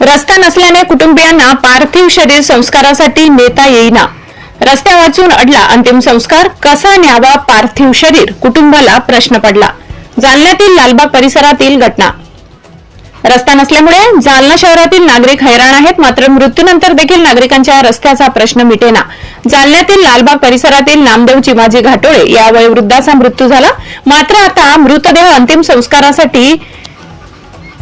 रस्ता नसल्याने कुटुंबियांना पार्थिव शरीर संस्कारासाठी नेता येईना. रस्त्या वाचून अडला अंतिम संस्कार कसा न्यावा पार्थिव शरीर? कुटुंबाला प्रश्न पडला. जालन्यातील लालबाग परिसरातील घटना. रस्ता नसल्यामुळे जालना शहरातील नागरिक हैराण आहेत मात्र मृत्यूनंतर देखील नागरिकांच्या रस्त्याचा प्रश्न मिटेना. जालन्यातील लालबाग परिसरातील नामदेव चिमाजी घाटोळे या वयोवृद्धाचा मृत्यू झाला. मात्र आता मृतदेह अंतिम संस्कारासाठी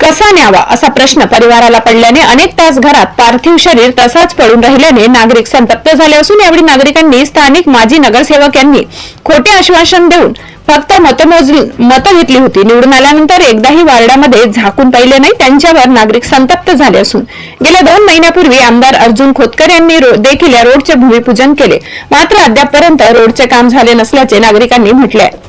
कसा न्यावा असा प्रश्न परिवाराला पडल्याने अनेक तास घरात पार्थिव शरीर तसाच पडून राहिल्याने नागरिक संतप्त झाले असून यावेळी नागरिकांनी स्थानिक माजी नगरसेवक यांनी खोटे आश्वासन देऊन फक्त मतमोज मतं घेतली होती. निवडून आल्यानंतर एकदाही वार्डामध्ये झाकून पाहिले नाही. त्यांच्यावर नागरिक संतप्त झाले असून गेल्या दोन महिन्यापूर्वी आमदार अर्जुन खोतकर यांनी देखील या रोडचे भूमिपूजन केले. मात्र अद्यापपर्यंत रोडचे काम झाले नसल्याचे नागरिकांनी म्हटले आहे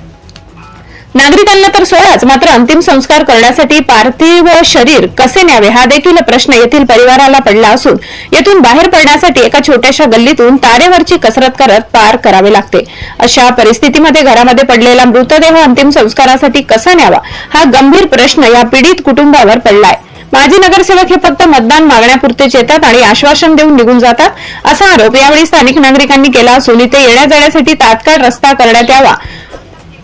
नागरिकांना तर सोडाच मात्र अंतिम संस्कार करण्यासाठी पार्थिव शरीर कसे न्यावे हा देखील प्रश्न येथील परिवाराला पडला असून येथून बाहेर पडण्यासाठी एका छोट्याशा गल्लीतून तारेवरची कसरत करत पार करावे लागते. अशा परिस्थितीमध्ये घरामध्ये पडलेला मृतदेह अंतिम संस्कारासाठी कसा न्यावा हा गंभीर प्रश्न या पीडित कुटुंबावर पडलाय. माजी नगरसेवक हे फक्त मतदान मागण्यापुरतेच येतात आणि आश्वासन देऊन निघून जातात असा आरोप यावेळी स्थानिक नागरिकांनी केला असून इथे येण्या जाण्यासाठी तात्काळ रस्ता करण्यात यावा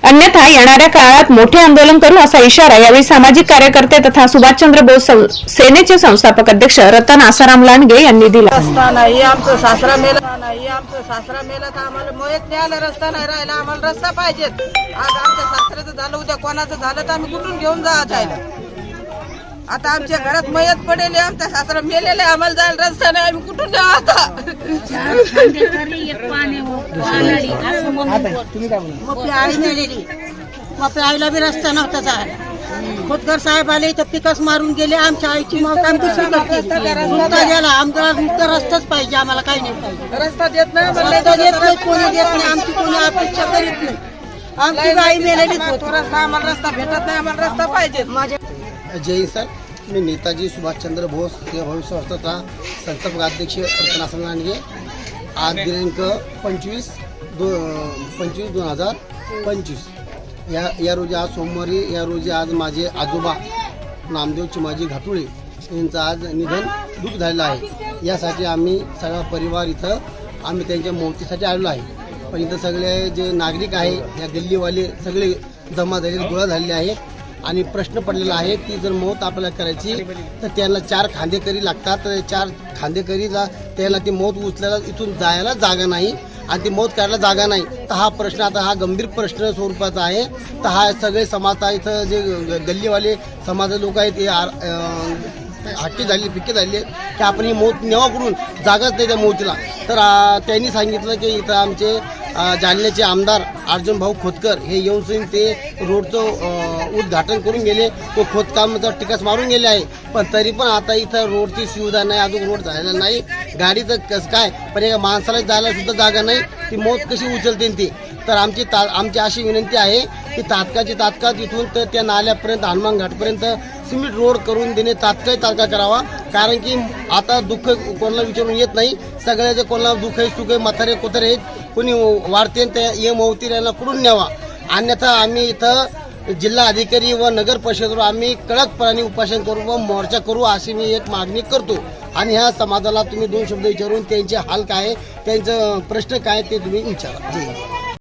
अन्यथा येणाऱ्या काळात मोठे आंदोलन करू असा इशारा यावेळी सामाजिक कार्यकर्ते तथा सुभाषचंद्र बोस सेनेचे संस्थापक अध्यक्ष रतन आसाराम लांडगे यांनी दिला. रस्ता नाही आमचं सासरा मेला नाही आमचं सासरा मेला तर आम्हाला मोयत न्यायला रस्ता नाही राहिला आम्हाला रस्ता पाहिजेत. आज आमच्या सासऱ्याचं झालं उद्या कोणाचं झालं तर आम्ही कुठून घेऊन जा जायला? आता आमच्या घरात मयत पडेल आमचा सासरा मेलेला आम्हाला जायला रस्ता नाही आम्ही कुठून द्या आता? मग आपली आई मेलेली मग आपल्या आईला बी रस्ता नव्हता जायला. खोतकर साहेब आले तर पिकस मारून गेले आमच्या आईची मग आमची स्वीकारते मुक्ता गेला आमचा मुक्त रस्ताच पाहिजे आम्हाला काही नाही पाहिजे. रस्ता देत नाही रस्ता देत नाही कोणी देत नाही. आमची कोणी अपेक्षा करीत नाही. आमची आई मेलेलीच होती. रस्ता आम्हाला रस्ता भेटत नाही आम्हाला रस्ता पाहिजे. माझ्या जय सर. मी नेताजी सुभाषचंद्र बोस या भविष्य संस्थेचा संस्थापक अध्यक्ष रत्नासन आज दिनांक पंचवीस दो पंचवीस दोन हजार पंचवीस। या या रोजी आज सोमवारी या रोजी आज माझे आजोबा नामदेव चिमाजी घाटुळे यांचं आज निधन दुःख झालेलं आहे. यासाठी आम्ही सगळा परिवार इथं आम्ही त्यांच्या मौतीसाठी आलेलो आहे. पण इथं सगळे जे नागरिक आहे या गल्लीवाले सगळे जमा झालेले गोळा झालेले आहेत. आणि प्रश्न पडलेला आहे ती जर मौत आपल्याला करायची तर त्यांना चार खांदेकरी लागतात. तर चार खांदेकरीला त्याला ती मौत उचलायला इथून जायला जागा नाही. आणि ती मौत करायला जागा नाही. तर हा प्रश्न आता हा गंभीर प्रश्न स्वरूपाचा आहे. तर हा सगळे समाज इथं जे ग- गल्लीवाले समाजाचे लोक आहेत ते आर- हट्टी झाली पिके झाली की आपण ही मौत नेवा करून जागाच नाही त्या मौतीला. तर त्यांनी सांगितलं की इथं आमचे जालन्याचे आमदार अर्जुन भाऊ खोतकर हे येऊन सनी ते रोडचं उद्घाटन करून गेले. तो खोदकामाचा टिकास मारून गेले आहे. पण तरी पण आता इथं रोडची सुविधा नाही अजून रोड झालेला नाही. गाडीचं कसं काय? पण एका माणसाला जायला सुद्धा जागा नाही. ती मौत कशी उचलते ती? तर आमची ता आमची अशी विनंती आहे की तात्काळची तात्काळ तिथून तर त्या नाल्यापर्यंत हनुमान घाटपर्यंत सिमेंट रोड करून देणे तात्काळ तात्काळ करावा. कारण की आता दुःख कोणाला विचारून येत नाही. सगळ्याचे कोणाला दुःख आहे सुख आहे म्हातारे कोतारे आहेत. कोणी वाढते त्या एम मौती यांना कुठून न्यावा? अन्यथा आम्ही इथं जिल्हा अधिकारी व नगर परिषदेवर आम्ही कडकपणाने उपासन करू व मोर्चा करू अशी मी एक मागणी करतो. आणि ह्या समाजाला तुम्ही दोन शब्द विचारून त्यांचे हाल काय आहे, त्यांचं प्रश्न काय आहे ते तुम्ही विचारा.